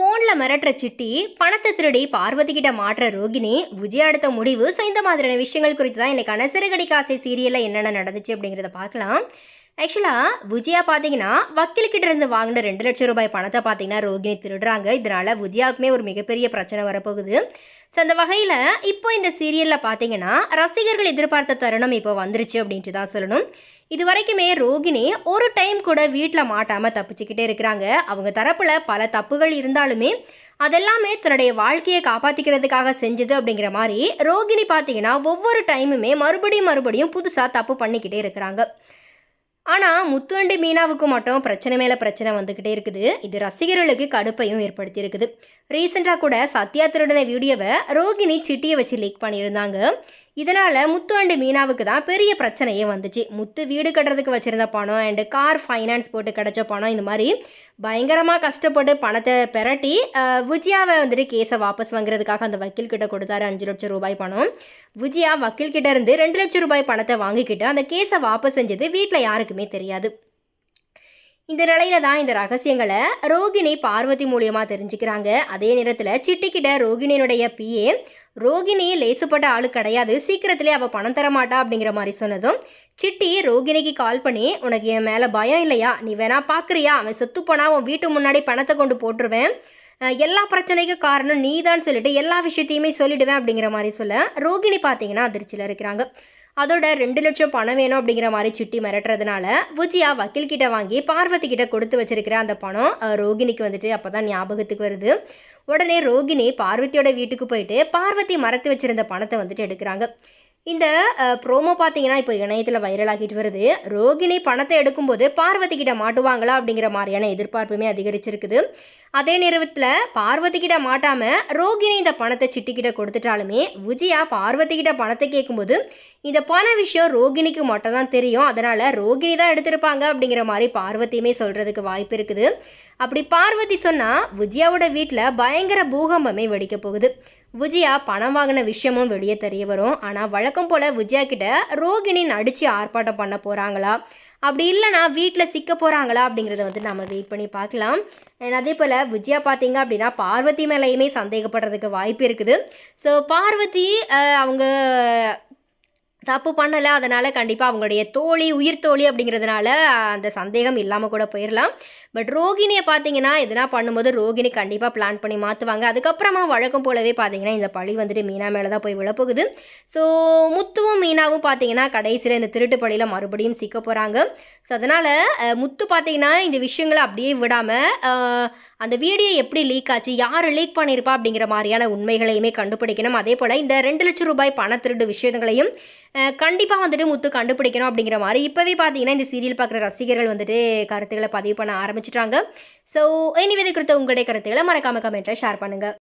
ஃபோனில் மிரட்டுற சிட்டி பணத்தை திருடி பார்வதி கிட்ட மாற்ற ரோகிணி விஜய் அடுத்த முடிவு. ஸோ இந்த மாதிரியான விஷயங்கள் குறித்து தான் எனக்கான சிறுகடி காசை சீரியலில் என்னென்ன நடந்துச்சு அப்படிங்கிறத பார்க்கலாம். ஆக்சுவலாக விஜயா பார்த்தீங்கன்னா வக்கீல்கிட்ட இருந்து வாங்கின ரெண்டு லட்சம் ரூபாய் பணத்தை பார்த்தீங்கன்னா ரோகிணி திருடுறாங்க. இதனால் விஜயாவுக்குமே ஒரு மிகப்பெரிய பிரச்சனை வரப்போகுது. ஸோ அந்த வகையில் இப்போ இந்த சீரியலில் பார்த்தீங்கன்னா ரசிகர்கள் எதிர்பார்த்த தருணம் இப்போ வந்துருச்சு அப்படின்ட்டு தான் சொல்லணும். இது வரைக்குமே ரோகிணி ஒரு டைம் கூட வீட்டில் மாட்டாமல் தப்பிச்சுக்கிட்டே இருக்கிறாங்க. அவங்க தரப்பில் பல தப்புகள் இருந்தாலுமே அதெல்லாமே தன்னுடைய வாழ்க்கையை காப்பாற்றிக்கிறதுக்காக செஞ்சது அப்படிங்கிற மாதிரி ரோகிணி பார்த்தீங்கன்னா ஒவ்வொரு டைமுமே மறுபடியும் மறுபடியும் புதுசாக தப்பு பண்ணிக்கிட்டே இருக்கிறாங்க. ஆனால் முத்துவண்டி மீனாவுக்கு மட்டும் பிரச்சனை மேலே பிரச்சனை வந்துக்கிட்டே இருக்குது. இது ரசிகர்களுக்கு கடுப்பையும் ஏற்படுத்தியிருக்குது. ரீசெண்டாக கூட சத்யா திருடன வீடியோவை ரோகிணி சிட்டியை வச்சு லீக் பண்ணியிருந்தாங்க. இதனால் முத்து அண்டு மீனாவுக்கு தான் பெரிய பிரச்சனையே வந்துச்சு. முத்து வீடு கட்டுறதுக்கு வச்சுருந்த பணம் அண்டு கார் ஃபைனான்ஸ் போட்டு கிடச்ச பணம் இந்த மாதிரி பயங்கரமாக கஷ்டப்பட்டு பணத்தை பெரட்டி விஜயாவை வந்துட்டு கேஸை வாபஸ் வாங்குறதுக்காக அந்த வக்கீல் கிட்ட கொடுத்தாரு அஞ்சு லட்சம் ரூபாய் பணம். விஜயா வக்கீல் கிட்ட இருந்து ரெண்டு லட்சம் ரூபாய் பணத்தை வாங்கிக்கிட்டு அந்த கேஸை வாபஸ் செஞ்சது வீட்டில் யாருக்குமே தெரியாது. இந்த நிலையில தான் இந்த ரகசியங்களை ரோகிணி பார்வதி மூலியமாக தெரிஞ்சுக்கிறாங்க. அதே நேரத்தில் சிட்டிக்கிட்ட ரோகிணியினுடைய பிஏ ரோகிணியே லேசுப்பட்ட ஆளு கிடையாது. சீக்கிரத்திலே அவள் பணம் தரமாட்டா அப்படிங்கிற மாதிரி சொன்னதும் சிட்டி ரோகிணிக்கு கால் பண்ணி உனக்கு என் மேலே பயம் இல்லையா? நீ வேணா பார்க்குறியா அவன் செத்து போனா உன் வீட்டு முன்னாடி பணத்தை கொண்டு போட்டுருவேன். எல்லா பிரச்சனைக்கும் காரணம் நீ தான் சொல்லிட்டு எல்லா விஷயத்தையுமே சொல்லிடுவேன் அப்படிங்கிற மாதிரி சொல்ல ரோகிணி பார்த்தீங்கன்னா அதிர்ச்சியில் இருக்கிறாங்க. அதோட ரெண்டு லட்சம் பணம் வேணும் அப்படிங்கிற மாதிரி சிட்டி மிரட்டுறதுனால விஜயா வக்கீல் கிட்ட வாங்கி பார்வதி கிட்ட கொடுத்து வச்சிருக்கிற அந்த பணம் ரோகிணிக்கு வந்துட்டு அப்பதான் ஞாபகத்துக்கு வருது. உடனே ரோகிணி பார்வதியோட வீட்டுக்கு போயிட்டு பார்வதி மறத்து வச்சிருந்த பணத்தை வந்துட்டு எடுக்கிறாங்க. இந்த ப்ரோமோ பார்த்தீங்கன்னா இப்போ இணையத்தில் வைரல் ஆகிட்டு வருது. ரோகிணி பணத்தை எடுக்கும்போது பார்வதி கிட்ட மாட்டுவாங்களா அப்படிங்கிற மாதிரியான எதிர்பார்ப்புமே அதிகரிச்சிருக்குது. அதே நேரத்தில் பார்வதி மாட்டாமல் ரோகிணி இந்த பணத்தை சிட்டிக்கிட்ட கொடுத்துட்டாலுமே விஜயா பார்வதிகிட்ட பணத்தை கேட்கும்போது இந்த பண விஷயம் ரோகிணிக்கு மட்டும் தான் தெரியும். அதனால் ரோகிணி தான் எடுத்திருப்பாங்க. அப்படிங்கிற மாதிரி பார்வதியுமே சொல்கிறதுக்கு வாய்ப்பு இருக்குது. அப்படி பார்வதி சொன்னால் விஜயாவோட வீட்டில் பயங்கர பூகம்பமே வெடிக்க போகுது. விஜயா பணம் வாங்கின விஷயமும் வெளியே தெரிய வரும். ஆனால் வழக்கம் போல் விஜயா கிட்ட ரோகிணி நடித்து ஆர்ப்பாட்டம் பண்ண போகிறாங்களா அப்படி இல்லைனா வீட்டில் சிக்க போகிறாங்களா அப்படிங்கிறத வந்து நம்ம வெயிட் பண்ணி பார்க்கலாம். அதே போல் விஜயா பார்த்தீங்க அப்படின்னா பார்வதி மேலேயுமே சந்தேகப்படுறதுக்கு வாய்ப்பு இருக்குது. ஸோ பார்வதி அவங்க தப்பு பண்ணலை அதனால் கண்டிப்பாக அவங்களுடைய தோழி உயிர் தோழி அப்படிங்கிறதுனால அந்த சந்தேகம் இல்லாமல் கூட போயிடலாம் பட் ரோகிணியை பார்த்தீங்கன்னா எதனா பண்ணும்போது ரோகிணி கண்டிப்பாக பிளான் பண்ணி மாற்றுவாங்க அதுக்கப்புறமா வழக்கம் போலவே பார்த்தீங்கன்னா இந்த பழி வந்துட்டு மீனா மேலே தான் போய் விழப்போகுது. ஸோ முத்துவும் மீனாவும் பார்த்தீங்கன்னா கடைசியில் இந்த திருட்டு பழியில் மறுபடியும் சிக்க போகிறாங்க ஸோ அதனால் முத்து பார்த்தீங்கன்னா இந்த விஷயங்களை அப்படியே விடாமல் அந்த வீடியோ எப்படி லீக் ஆச்சு யார் லீக் பண்ணியிருப்பா அப்படிங்கிற மாதிரியான உண்மைகளையுமே கண்டுபிடிக்கணும். அதே போல் இந்த ரெண்டு லட்சம் ரூபாய் பண திருடு விஷயங்களையும் கண்டிப்பாக வந்துட்டு முத்து கண்டுபிடிக்கணும் அப்படிங்கிற மாதிரி இப்போவே பார்த்தீங்கன்னா இந்த சீரியல் பார்க்குற ரசிகர்கள் வந்துட்டு கருத்துக்களை பதிவு பண்ண ஆரம்பிச்சிட்டாங்க. ஸோ இனி விதை குறித்த உங்களுடைய கருத்துக்களை மறக்காம கமெண்ட்டில் ஷேர் பண்ணுங்கள்